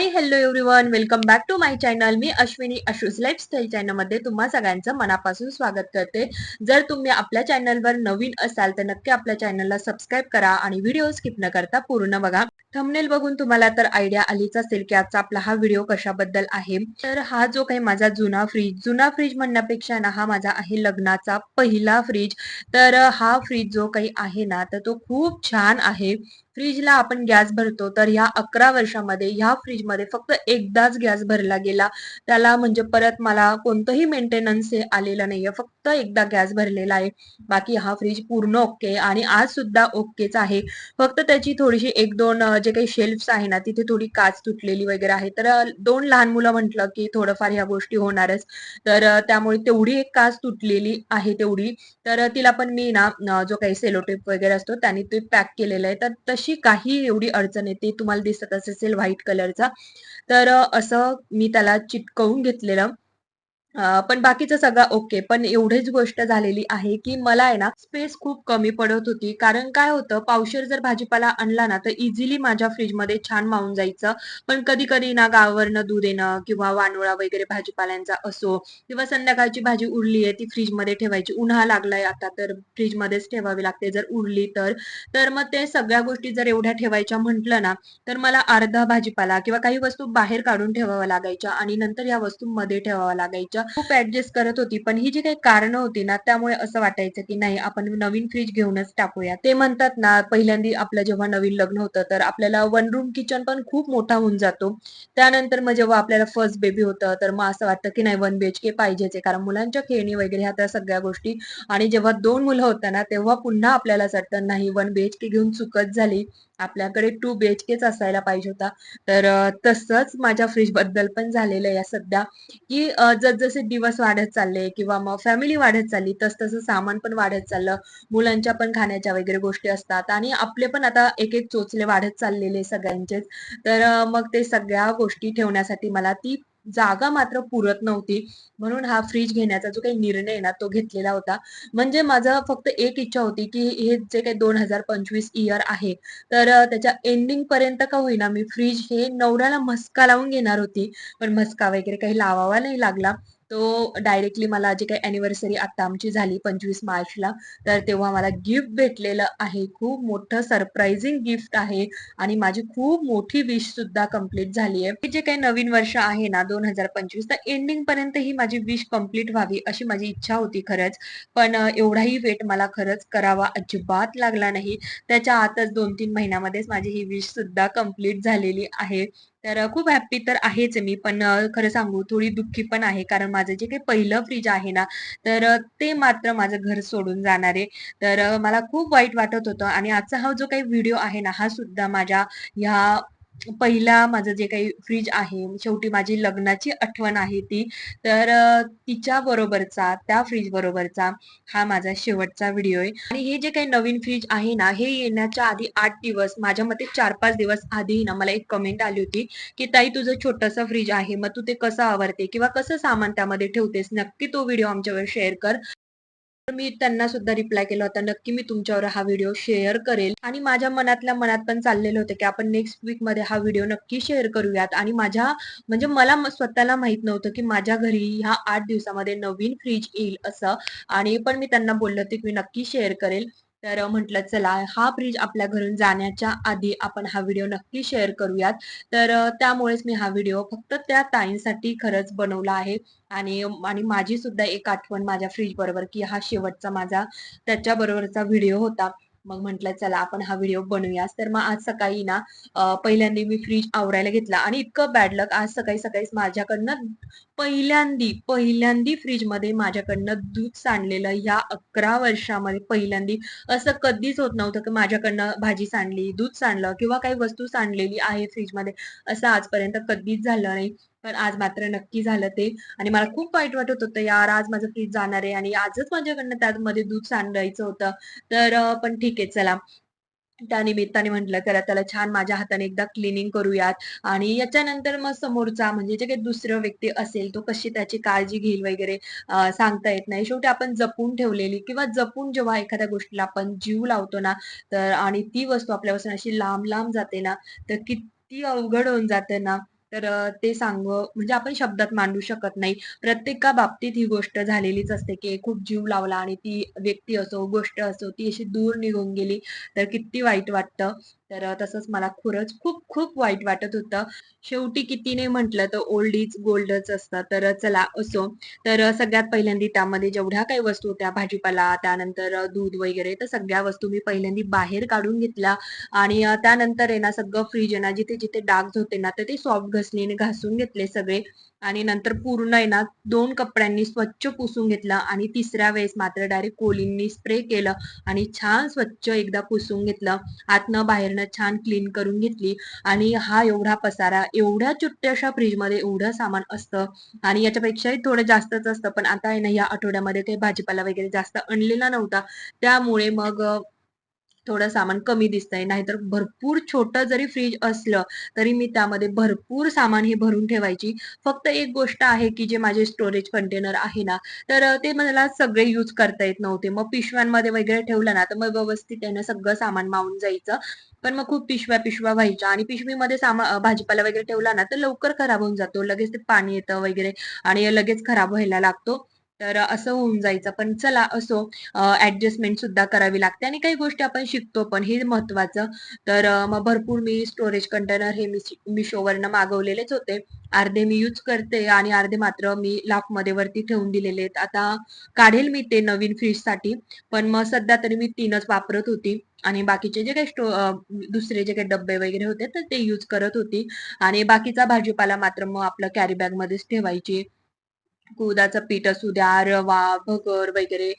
Hi hello everyone welcome back to my channel मी अश्विनी अश्रूज lifestyle चॅनलमध्ये तुम्हा सगळ्यांचं मनापासून स्वागत करते. जर तुम्ही आपल्या चॅनलवर नवीन असाल तर नक्की आपल्या चॅनलला सबस्क्राईब करा आणि व्हिडिओ स्किप न करता पूर्ण बघा. थंबनेल बघून तुम्हाला तर आयडिया आलीच असेल की आजचा आपला हा व्हिडिओ कशाबद्दल आहे. तर हा जो काही माझा जुना फ्रीज जुना फ्रीज म्हणण्यापेक्षा ना हा माझा आहे लग्नाचा पहिला फ्रीज तर हा फ्रीज जो काही आहे ना तर तो खूप छान आहे. फ्रीजला आपण गॅस भरतो तर ह्या अकरा वर्षामध्ये ह्या फ्रीजमध्ये फक्त एकदाच गॅस भरला गेला. त्याला म्हणजे परत मला कोणतंही मेंटेनन्स हे आलेलं नाहीये फक्त एकदा गॅस भरलेला आहे. बाकी हा फ्रीज पूर्ण ओके आणि आज सुद्धा ओकेच आहे. फक्त त्याची थोडीशी एक दोन जे काही शेल्फ्स आहे ना तिथे थोडी काच तुटलेली वगैरे आहे. तर दोन लहान मुलं म्हटलं की थोडंफार ह्या गोष्टी होणारच. तर त्यामुळे तेवढी एक काच तुटलेली आहे तेवढी. तर तिला पण मी ना जो काही सेलोटेप वगैरे असतो त्याने ते पॅक केलेलं आहे. तर तशी काही एवढी अडचण येते तुम्हाला दिसतच असेल व्हाईट कलरचा तर असं मी त्याला चिटकवून घेतलेलं. पण बाकीचं सगळं ओके. पण एवढीच गोष्ट झालेली आहे की मला आहे ना स्पेस खूप कमी पडत होती. कारण काय होतं पावशेर जर भाजीपाला आणला ना तर इझिली माझ्या फ्रीजमध्ये छान मावून जायचं. पण कधी कधी ना गावावरनं दूध येणं किंवा वानोळा वगैरे भाजीपाल्यांचा असो किंवा संध्याकाळची भाजी उरली आहे ती फ्रीजमध्ये ठेवायची. उन्हा लागलाय आता तर फ्रीजमध्येच ठेवावी लागते. जर उरली तर तर मग ते सगळ्या गोष्टी जर एवढ्या ठेवायच्या म्हटलं ना तर मला अर्धा भाजीपाला किंवा काही वस्तू बाहेर काढून ठेवाव्या लागायच्या आणि नंतर या वस्तू मध्ये ठेवाव्या लागायच्या. खूप ऍडजस्ट करत होती. पण ही जी काही कारणं होती ना त्यामुळे असं वाटायचं की नाही आपण नवीन फ्रीज घेऊनच टाकूया. ते म्हणतात ना पहिल्यांदा आपलं जेव्हा नवीन लग्न होतं तर आपल्याला वन रूम किचन पण खूप मोठा होऊन जातो. त्यानंतर मग जेव्हा आपल्याला फर्स्ट बेबी होतं तर मग असं वाटतं की नाही वन बीएचके पाहिजेच आहे. कारण मुलांच्या खेळणी वगैरे ह्या त्या सगळ्या गोष्टी. आणि जेव्हा दोन मुलं होतं ना तेव्हा पुन्हा आपल्याला असं वाटतं नाही वन बीएचके घेऊन चुकत झाली. आपल्याकडे टू बीएचकेच असायला पाहिजे होता. तर तसंच माझ्या फ्रीजबद्दल पण झालेलं आहे सध्या. की जसजसे दिवस वाढत चालले किंवा मग फॅमिली वाढत चालली तस तसं सामान पण वाढत चाललं. मुलांच्या पण खाण्याच्या वगैरे गोष्टी असतात आणि आपले पण आता एक एक चोचले वाढत चाललेले सगळ्यांचेच. तर मग ते सगळ्या गोष्टी ठेवण्यासाठी मला ती जागा मात्र पुरत नव्हती. म्हणून हा फ्रीज घेण्याचा जो काही निर्णय आहे ना तो घेतलेला होता. म्हणजे माझं फक्त एक इच्छा होती की हे जे काही दोन हजार पंचवीस इयर आहे तर त्याच्या एंडिंग पर्यंत का होईना मी फ्रीज हे नवऱ्याला मस्का लावून घेणार होती. पण मस्का वगैरे काही लावावा नाही लागला. तो डायरेक्टली मला जी काही अॅनिव्हर्सरी आता आमची झाली पंचवीस मार्चला तर तेव्हा मला गिफ्ट भेटलेलं आहे. खूप मोठं सरप्राइझिंग गिफ्ट आहे आणि माझी खूप मोठी विश सुद्धा कंप्लीट झाली आहे. जे काही नवीन वर्ष आहे ना दोन हजार पंचवीस तर एंडिंग पर्यंत ही माझी विश कंप्लीट व्हावी अशी माझी इच्छा होती खरंच. पण एवढाही वेट मला खरंच करावा अजिबात लागला नाही. त्याच्या आतच दोन तीन महिन्यामध्येच माझी ही विश सुद्धा कंप्लीट झालेली आहे. तर खूप हॅप्पी तर आहेच मी. पण खरं सांगू थोडी दुःखी पण आहे. कारण माझं जे काही पहिलं फ्रीज आहे ना तर ते मात्र माझं घर सोडून जाणार आहे. तर मला खूप वाईट वाटत होतं. आणि आजचा हा जो काही व्हिडिओ आहे ना हा सुद्धा माझ्या ह्या पहिला माझं जे काही फ्रीज आहे शेवटी माझी लग्नाची आठवण आहे ती. तर तिच्या बरोबरचा त्या फ्रीज बरोबरचा हा माझा शेवटचा व्हिडिओ आहे. आणि हे जे काही नवीन फ्रीज आहे ना हे येण्याच्या आधी आठ दिवस माझ्या मते चार पाच दिवस आधी ना मला एक कमेंट आली होती की ताई तुझं छोटंसं फ्रीज आहे मग तू ते कसं आवरते किंवा कसं सामान त्यामध्ये ठेवतेस? नक्की तो व्हिडिओ आमच्यावर शेअर कर. मी त्यांना सुद्धा रिप्लाय केला होता. नक्की मी तुमच्यावर हा व्हिडिओ शेअर करेल. आणि माझ्या मनातल्या मनात पण चाललेलं होतं की आपण नेक्स्ट वीकमध्ये हा व्हिडिओ नक्की शेअर करूयात. आणि माझ्या म्हणजे मला स्वतःला माहीत नव्हतं की माझ्या घरी ह्या आठ दिवसामध्ये नवीन फ्रीज येईल असं. आणि पण मी त्यांना बोललं होते की मी नक्की शेअर करेल. तर म्हटलं चला हा फ्रीज आपल्या घरून जाण्याच्या आधी आपण हा व्हिडिओ नक्की शेअर करूयात. तर त्यामुळेच मी हा व्हिडिओ फक्त त्या ताईंसाठी खरंच बनवला आहे. आणि आणि माझी सुद्धा एक आठवण माझ्या फ्रीज बरोबर की हा शेवटचा माझा त्याच्या बरोबरचा व्हिडिओ होता. मग म्हटलं चला आपण हा व्हिडिओ बनवूया तर मग आज सकाळी ना पहिल्यांदा मी फ्रीज आवरायला घेतला आणि इतकं बॅड लक आज सकाळी सकाळीच माझ्याकडनं पहिल्यांदी पहिल्यांदी फ्रीजमध्ये माझ्याकडनं दूध सांडलेलं ह्या अकरा वर्षामध्ये पहिल्यांदी. असं कधीच होत नव्हतं की माझ्याकडनं भाजी सांडली दूध सांडलं किंवा काही वस्तू सांडलेली आहे फ्रीजमध्ये. असं आजपर्यंत कधीच झालं नाही. पण आज मात्र नक्की झालं ते. आणि मला खूप वाईट वाटत होतं यार आज माझं फ्रीज जाणार आहे आणि आजच माझ्याकडनं त्यामध्ये दूध सांडायचं होतं. तर पण ठीक आहे चला. त्या निमित्ताने म्हटलं करा त्याला छान माझ्या हाताने एकदा क्लिनिंग करूयात. आणि याच्यानंतर मग समोरचा म्हणजे जे काही दुसरं व्यक्ती असेल तो कशी त्याची काळजी घेईल वगैरे सांगता येत नाही. शेवटी आपण जपून ठेवलेली किंवा जपून जेव्हा एखाद्या गोष्टीला आपण जीव लावतो ना तर आणि ती वस्तू आपल्यापासून अशी लांब लांब जाते ना तर किती अवघड होऊन जाते ना. तर ते सांग म्हणजे आपण शब्दात मांडू शकत नाही. प्रत्येका बाबतीत ही गोष्ट झालेलीच असते, की खूप जीव लावला आणि ती व्यक्ती असो, गोष्ट असो, ती अशी दूर निघून गेली, तर किती वाईट वाटतं. तर तसंच मला खरंच खूप खूप वाईट वाटत होतं. शेवटी कितीने म्हटलं तर ओल्ड इज गोल्डच असतं. तर चला असो. तर सगळ्यात पहिल्यांदा त्यामध्ये जेवढ्या काही वस्तू होत्या, भाजीपाला, त्यानंतर दूध वगैरे, तर सगळ्या वस्तू मी पहिल्यांदा बाहेर काढून घेतल्या आणि त्यानंतर आहे ना सगळं फ्रीज आहे ना जिथे-जिथे डाग होते ना, तर ते सॉफ्ट घसणीने घासून घेतले सगळे आणि नंतर पूर्ण आहे ना दोन कपड्यांनी स्वच्छ पुसून घेतलं आणि तिसऱ्या वेळेस मात्र डायरेक्ट कोलींनी स्प्रे केलं आणि छान स्वच्छ एकदा पुसून घेतलं. आतनं बाहेरनं छान क्लीन करून घेतली आणि हा एवढा पसारा, एवढ्या छोट्याशा फ्रीजमध्ये एवढं सामान असतं आणि याच्यापेक्षाही थोडं जास्तच असतं. पण आता आहे ना या आठवड्यामध्ये काही भाजीपाला वगैरे जास्त आणलेला नव्हता. त्यामुळे मग थोडं सामान कमी दिसतंय. नाहीतर भरपूर छोटं जरी फ्रीज असलं, तरी मी त्यामध्ये भरपूर सामान हे भरून ठेवायची. फक्त एक गोष्ट आहे, की जे माझे स्टोरेज कंटेनर आहे ना, तर ते मला सगळे यूज करता येत नव्हते. मग पिशव्यांमध्ये वगैरे ठेवलं ना, तर मग व्यवस्थित त्यानं सगळं सामान मावून जायचं. पण मग खूप पिशव्या-पिशव्या व्हायच्या आणि पिशवीमध्ये सामा भाजीपाला वगैरे ठेवला ना, तर लवकर खराब होऊन जातो. लगेच ते पाणी येतं वगैरे आणि लगेच खराब व्हायला लागतो. तर असं होऊन जायचं. पण चला असो ऍडजस्टमेंट सुद्धा करावी लागते आणि काही गोष्टी आपण शिकतो पण हे महत्त्वाचं. तर मग भरपूर मी स्टोरेज कंटेनर हे मिशोवरनं मागवलेलेच होते. अर्धे मी यूज करते आणि अर्धे मात्र मी लाखमध्ये वरती ठेवून दिलेले आहेत. आता काढेल मी ते नवीन फ्रीजसाठी पण मग सध्या तरी मी तीनच वापरत होती आणि बाकीचे जे काही स्टो दुसरे जे काही डब्बे वगैरे होते, तर ते यूज करत होती आणि बाकीचा भाजीपाला मात्र मग आपलं कॅरी बॅगमध्येच ठेवायची. उडदाचं पीठ असू द्या, रवा, भगर वगैरे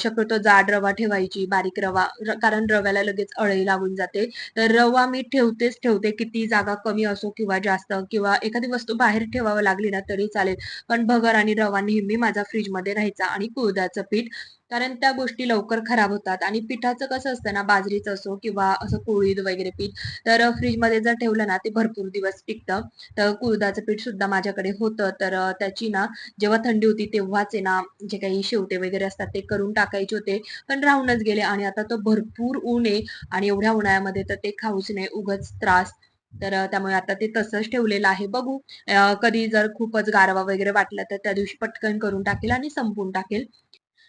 शक्यतो जाड रवा ठेवायची, बारीक रवा र कारण रव्याला लगेच अळई लागून जाते. तर रवा मी ठेवतेच ठेवते, किती जागा कमी असो किंवा जास्त किंवा एखादी वस्तू बाहेर ठेवावं लागली ना तरी चालेल. पण भगर आणि रवा नेहमी माझा फ्रीजमध्ये राहायचा आणि कुळदाचं पीठ. कारण त्या गोष्टी लवकर खराब होतात आणि पिठाचं कसं असतं ना, बाजरीचं असो किंवा असं कुळीद वगैरे पीठ, तर फ्रीजमध्ये जर ठेवलं ना, ते भरपूर दिवस टिकतं. तर कुळदाचं पीठ सुद्धा माझ्याकडे होतं. तर त्याची ना जेव्हा थंडी होती तेव्हाच आहे ना, जे काही शेवटे वगैरे असतात ते करून टाकायचे होते, पण राहूनच गेले आणि आता तो भरपूर ऊन आहे आणि एवढ्या उन्हाळ्यामध्ये तर ते खाऊच नाही उगाच त्रास. तर त्यामुळे आता ते तसंच ठेवलेलं आहे. बघू कधी जर खूपच गारवा वगैरे वाटला तर त्या दिवशी पटकन करून टाकेल आणि संपून टाकेल.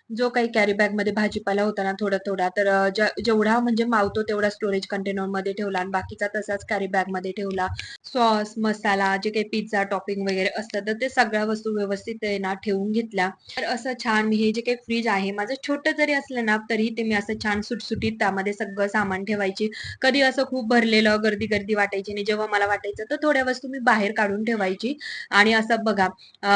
जो काही कॅरी बॅगमध्ये भाजीपाला होता ना थोडा-थोडा, तर जेवढा म्हणजे मावतो तेवढा स्टोरेज कंटेनरमध्ये ठेवला आणि बाकीचा तसाच कॅरी बॅगमध्ये ठेवला. सॉस, मसाला, जे काही पिझ्झा टॉपिंग वगैरे असतं, तर ते सगळ्या वस्तू व्यवस्थित आहे ना ठेवून घेतल्या. तर असं छान मी हे जे काही फ्रीज आहे, माझं छोटं जरी असलं ना, तरी ते मी असं छान सुटसुटीत त्यामध्ये सगळं सामान ठेवायची. कधी असं खूप भरलेलं गर्दी-गर्दी वाटायची आणि जेव्हा मला वाटायचं, तर थोड्या वस्तू मी बाहेर काढून ठेवायची आणि असं बघा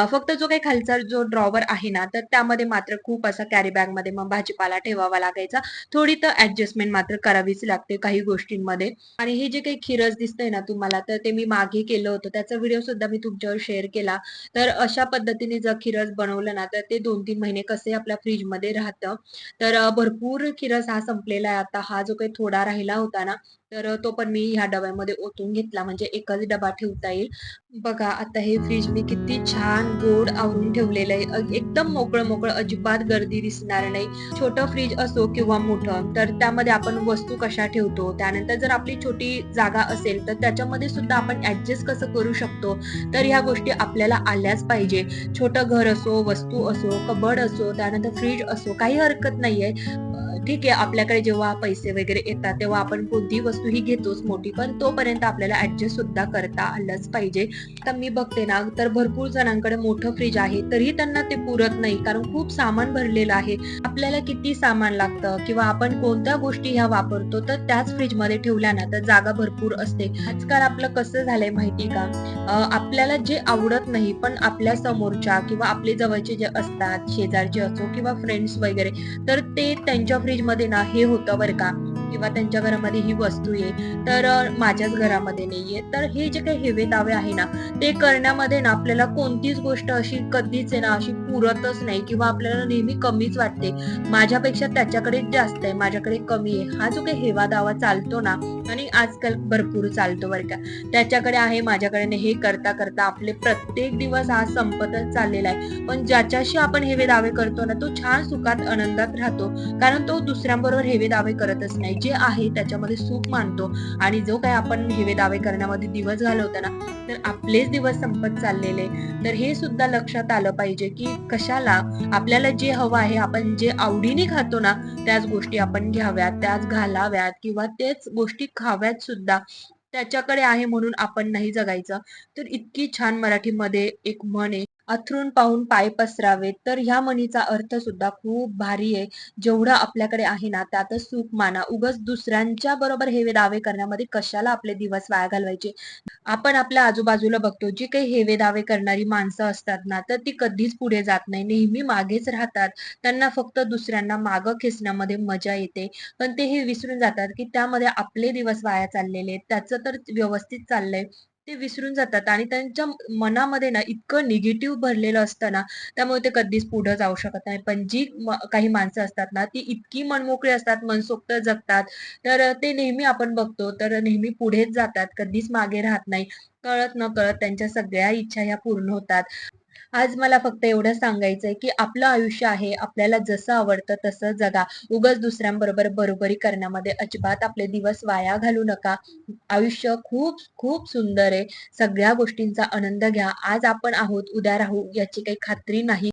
फक्त जो काही खालचा जो ड्रॉवर आहे ना, तर त्यामध्ये मात्र खूप असं कॅरी बॅगमध्ये मग भाजीपाला ठेवावा लागायचा. थोडी तर ऍडजस्टमेंट मात्र करावीच लागते काही गोष्टींमध्ये. आणि हे जे काही खिरस दिसतंय ना तुम्हाला, तर ते मी मागे केलं होतं. त्याचा व्हिडिओ सुद्धा मी तुमच्यावर शेअर केला. तर अशा पद्धतीने जर खिरस बनवलं ना, तर ते 2-3 महिने कसे आपल्या फ्रीजमध्ये राहतं. तर भरपूर खिरस हा संपलेला आहे आता. हा जो काही थोडा राहिला होता ना, तर तो पण मी ह्या डब्यामध्ये ओतून घेतला. म्हणजे एकच डबा ठेवता येईल. बघा आता हे फ्रीज मी किती छान गोड आवरून ठेवलेलं आहे. एकदम मोकळं-मोकळं, अजिबात गर्दी दिसणार नाही. छोटं फ्रीज असो किंवा मोठं, तर त्यामध्ये आपण वस्तू कशा ठेवतो, त्यानंतर जर आपली छोटी जागा असेल, तर त्याच्यामध्ये सुद्धा आपण ऍडजस्ट कसं करू शकतो. तर ह्या गोष्टी आपल्याला आल्याच पाहिजे. छोटं घर असो, वस्तू असो, कबर्ड असो, त्यानंतर फ्रीज असो, काही हरकत नाहीये. ठीक आहे, आपल्याकडे जेव्हा पैसे वगैरे येतात, तेव्हा आपण कोणतीही वस्तू ही घेतोच मोठी, पण तोपर्यंत आपल्याला ऍडजस्ट सुद्धा करता आलंच पाहिजे. तर मी बघते ना, तर भरपूर जणांकडे मोठं फ्रीज आहे, तरीही त्यांना ते पुरत नाही. कारण खूप सामान भरलेलं आहे. आपल्याला किती सामान लागतं किंवा आपण कोणत्या गोष्टी ह्या वापरतो, तर त्याच फ्रिजमध्ये ठेवल्या ना, तर जागा भरपूर असते. आजकाल आपलं कसं झालंय माहिती का? आपल्याला जे आवडत नाही, पण आपल्या समोरच्या किंवा आपले जवळचे जे असतात, शेजारचे असो किंवा फ्रेंड्स वगैरे, तर ते त्यांच्या फ्रिजमध्ये ना हे होतं बरं का. किंवा त्यांच्या घरामध्ये ही वस्तू आहे, तर माझ्याच घरामध्ये नाहीये. तर हे जे काही हेवे-दावे आहे ना, ते करण्यामध्ये ना आपल्याला कोणतीच गोष्ट अशी कधीच आहे ना अशी पुरतच नाही किंवा आपल्याला नेहमी कमीच वाटते. माझ्यापेक्षा त्याच्याकडे जास्त आहे, माझ्याकडे कमी आहे. हा जो काही हेवा-दावा चालतो ना आणि आजकाल भरपूर चालतो बरं का. त्याच्याकडे आहे, माझ्याकडे नाही हे करता-करता आपले प्रत्येक दिवस हा संपतच चाललेला आहे. पण ज्याच्याशी आपण हेवे-दावे करतो ना, तो छान सुखात, आनंदात राहतो. कारण तो दुसऱ्यांबरोबर हेवे-दावे करतच नाही. जे आहे त्याच्यामध्ये सुख मानतो. आणि जो काही आपण हेवे दावे करण्यामध्ये दिवस घालवतो ना तर आपलेच दिवस संपत चाललेले. तर हे सुद्धा लक्षात आलं पाहिजे की कशाला आपल्याला जे हवं आहे आपण जे आवडीने खातो ना त्याच गोष्टी आपण घ्याव्यात त्याच घालाव्यात किंवा तेच गोष्टी खाव्यात सुद्धा. त्याच्याकडे आहे म्हणून आपण नाही जगायचं. तर इतकी छान मराठीमध्ये एक म्हण आहे. अथरून पाहून पाय पसरावेत. तर ह्या म्हणीचा अर्थ सुद्धा खूप भारी आहे. जेवढं आपल्याकडे आहे ना त्यातच सुख माना. उगच दुसऱ्यांच्या बरोबर हेवे दावे करण्यामध्ये कशाला आपले दिवस वाया घालवायचे? आपण आपल्या आजूबाजूला बघतो जी काही हेवे दावे करणारी माणसं असतात ना तर ती कधीच पुढे जात नाही. नेहमी मागेच राहतात. त्यांना फक्त दुसऱ्यांना मागं खेचण्यामध्ये मजा येते. पण ते हे विसरून जातात की त्यामध्ये आपले दिवस वाया चाललेले आहेत. त्याचं तर व्यवस्थित चाललंय. ते विसरून जातात आणि त्यांच्या मनामध्ये ना इतकं निगेटिव्ह भरलेलं असतं ना त्यामुळे ते कधीच पुढे जाऊ शकत नाही. पण जी काही माणसं असतात ना ती इतकी मनमोकळी असतात मनसोक्त जगतात. तर ते नेहमी आपण बघतो तर नेहमी पुढेच जातात कधीच मागे राहत नाही. कळत न कळत त्यांच्या सगळ्या इच्छा ह्या पूर्ण होतात. आज मला फक्त एवढं सांगायचंय की आपलं आयुष्य आहे आपल्याला जसं आवडतं तसं जगा. उगाच दुसऱ्यांबरोबर बरोबरी करण्यामध्ये अजिबात आपले दिवस वाया घालू नका. आयुष्य खूप खूप सुंदर आहे. सगळ्या गोष्टींचा आनंद घ्या. आज आपण आहोत उद्या राहू याची काही खात्री नाही.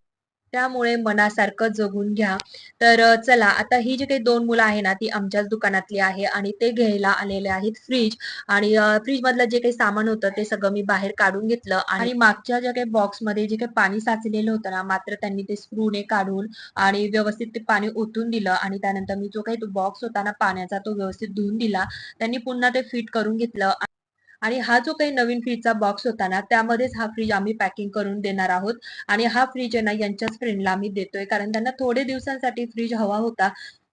त्यामुळे मनासारखं जगून घ्या. तर चला आता ही जी काही दोन मुलं आहे ना ती आमच्याच दुकानातली आहे आणि ते घ्यायला आलेले आहेत फ्रीज आणि फ्रीज मधलं जे काही सामान होतं ते सगळं मी बाहेर काढून घेतलं. आणि मागच्या ज्या काही बॉक्समध्ये जे काही पाणी साचलेलं होतं ना मात्र त्यांनी ते स्क्रूने काढून आणि व्यवस्थित ते पाणी ओतून दिलं. आणि त्यानंतर मी जो काही तो बॉक्स होता ना पाण्याचा तो व्यवस्थित धुवून दिला. त्यांनी पुन्हा ते फिट करून घेतलं. आणि हा जो काही नवीन फ्रीजचा बॉक्स होता ना त्यामध्येच हा फ्रीज आम्ही पॅकिंग करून देणार आहोत. आणि हा फ्रीज आहे ना यांच्याच फ्रेंडला आम्ही देतोय. कारण त्यांना थोडे दिवसांसाठी फ्रीज हवा होता.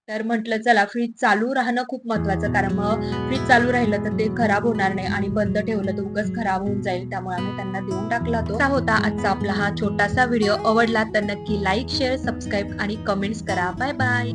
तर म्हटलं चला फ्रीज चालू राहणं खूप महत्वाचं. कारण मग फ्रीज चालू राहिलं तर ते खराब होणार नाही आणि बंद ठेवलं तर उगच खराब होऊन जाईल. त्यामुळे आम्ही त्यांना देऊन टाकला तो. होता आजचा आपला हा छोटासा व्हिडिओ आवडला तर नक्की लाईक शेअर सबस्क्राईब आणि कमेंट्स करा. Bye bye